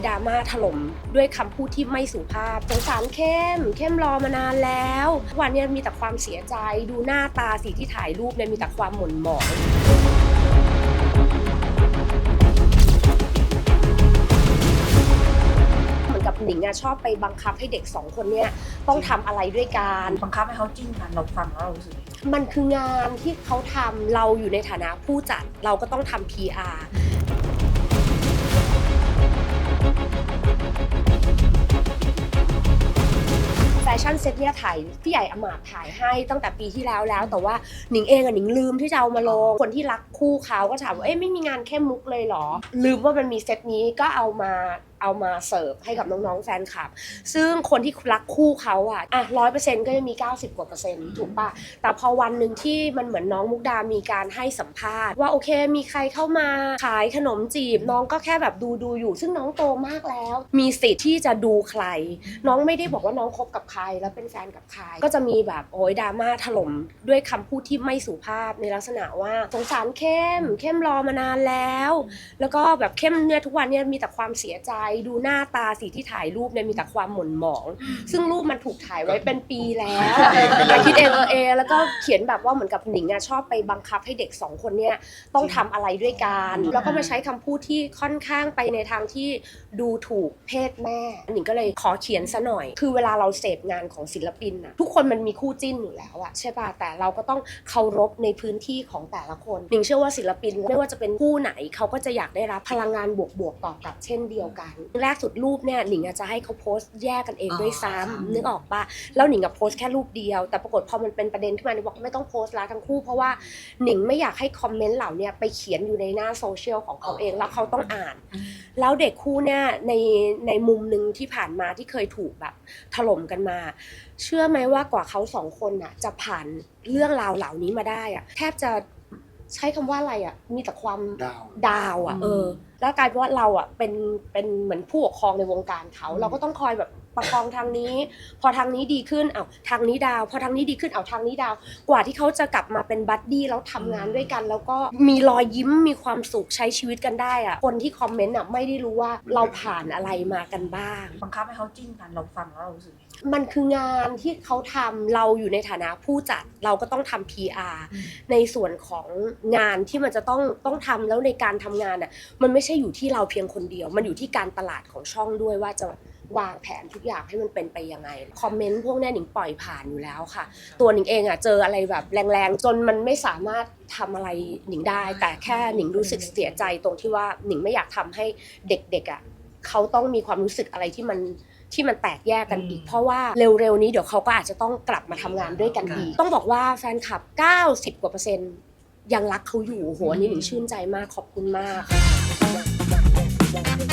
ยดราม่าถล่มด้วยคำพูดที่ไม่สุภาพสงสารเข้ม เข้มรอมานานแล้ว วันเนี้ยมีแต่ความเสียใจดูหน้าตาสีที่ถ่ายรูปเนี่ยมีแต่ความหม่นหมองเหมือนกับหนิงอะชอบไปบังคับให้เด็กสองคนเนี่ยต้องทำอะไรด้วยกันบังคับให้เขาจิ้นกันเราฟังแล้วเรารู้สึกยังไงมันคืองานที่เขาทำเราอยู่ในฐานะผู้จัดเราก็ต้องทำ PR แฟชั่นเซ็ตเนี่ยถ่ายพี่ใหญ่อมาตย์ถ่ายให้ตั้งแต่ปีที่แล้วแล้ว แต่ว่าหนิงเองอะหนิงลืมที่จะเอามาลง คนที่รักคู่เขาก็ถามว่าเอ๊ะไม่มีงานแค่มมุกเลยเหรอ ลืมว่ามันมีเซตนี้ก็เอามา เอามาเสิร์ฟให้กับน้องๆแฟนคลับ ซึ่งคนที่รักคู่เขาอะอะร้อยเปอร์เซ็นต์ก็จะมี 90 กว่าเปอร์เซ็นต์ถูกปะแต่พอวันหนึ่งที่มันเหมือนน้องมุกดามีการให้สัมภาษณ์ ว่าโอเคมีใครเข้ามาขายขนมจีบ น้องก็แค่แบบดูดูอยู่ ซึ่งน้องโตมากแล้ว มีสิทธิ์ที่จะดูใคร น้องไม่ได้บอกว่าน้องคบกับใครแล้วเป็นแฟนกับใคร ก็จะมีแบบโอ้ยดราม่าถล่มด้วยคำพูดที่ไม่สุภาพในลักษณะว่าสงสารเข้มเข้มรอมานานแล้ว แล้วก็แบบเข้มเนี่ยทุกวันเนี่ยมีแต่ความเสียใจดูหน้าตาสีที่ถ่ายรูปเนี่ยมีแต่ความหม่นหมอง ซึ่งรูปมันถูกถ่ายไว้เป็นปีแล้วแต่คิดเองเออเองแล้วก็เขียนแบบว่าเหมือนกับหนิงอะชอบไปบังคับให้เด็กสองคนเนี่ยต้องทำอะไรด้วยกันแล้วก็มาใช้คำพูดที่ค่อนข้างไปในทางที่ดูถูกเพศแม่หนิงก็เลยขอเขียนซะหน่อย คือเวลาเราเสพงานของศิลปินอะทุกคนมันมีคู่จิ้นอยู่แล้วอะใช่ป่ะแต่เราก็ต้องเคารพในพื้นที่ของแต่ละคนหนิงเชื่อว่าศิลปินไม่ว่าจะเป็นคู่ไหนเขาก็จะอยากได้รับพลังงานบวกๆตอบกลับเช่นเดียวกันแรกสุดรูปเนี่ยหนิงอะจะให้เขาโพสต์แยกกันเองด้วยซ้ำนึกออกปะแล้วหนิงอะโพสต์แค่รูปเดียว แต่ปรากฏพอมันเป็นประเด็นขึ้นมาหนิงบอกไม่ต้องโพสต์ละทั้งคู่เพราะว่าหนิงไม่อยากให้คอมเมนต์เหล่าเนี้ไปเขียนอยู่ในหน้าโซเชียลของเขาเองแล้วเขาต้องอ่าน แล้วเด็กคู่เนี่ยในในมุมหนึ่งที่ผ่านมาที่เคยถูกแบบถล่มกันมา เชื่อไหมว่ากว่าเขาสองคนน่ะจะผ่านเรื่องราวเหล่านี้มาได้อะแทบจะ ใช้คำว่าอะไรอะมีแต่ความดาว ดาวอะเออ แล้วกลายเป็นว่าเราอะเป็นเป็นเหมือนผู้ปกครองในวงการเขา เราก็ต้องคอยแบบประคองทางนี้ พอทางนี้ดีขึ้นเอาทางนี้ดาว พอทางนี้ดีขึ้นเอาทางนี้ดาว กว่าที่เขาจะกลับมาเป็นบัดดี้แล้วทำงานด้วยกัน แล้วก็มีรอยยิ้มมีความสุขใช้ชีวิตกันได้อะคนที่คอมเมนต์อะไม่ได้รู้ว่าเราผ่านอะไรมากันบ้าง บังคับให้เขาจิ้นกันเราฟังแล้วเรารู้สึกยังไง มันคืองานที่เขาทำเราอยู่ในฐานะผู้จัดเราก็ต้องทำ PR ในส่วนของงานที่มันจะต้องต้องทำแล้วในการทำงานอะมันไม่ใช่อยู่ที่เราเพียงคนเดียว มันอยู่ที่การตลาดของช่องด้วยว่าจะวางแผนทุกอย่างให้มันเป็นไปยังไง คอมเมนต์พวกเนี้ยหนิงปล่อยผ่านอยู่แล้วค่ะ ตัวหนิงเองอะเจออะไรแบบแรงๆ จนมันไม่สามารถทำอะไรหนิงได้ แต่แค่หนิงรู้สึกเสียใจตรงที่ว่าหนิงไม่อยากทำให้เด็กๆอะเขาต้องมีความรู้สึกอะไรที่มัน ที่มันแตกแยกกันอีก เพราะว่าเร็วๆนี้เดี๋ยวเขาก็อาจจะต้องกลับมาทำงานด้วยกันอีกต้องบอกว่าแฟนคลับ 90 กว่าเปอร์เซ็นต์ยังรักเขาอยู่โหอันนี้หนิงชื่นใจมากขอบคุณมาก Yeah, yeah.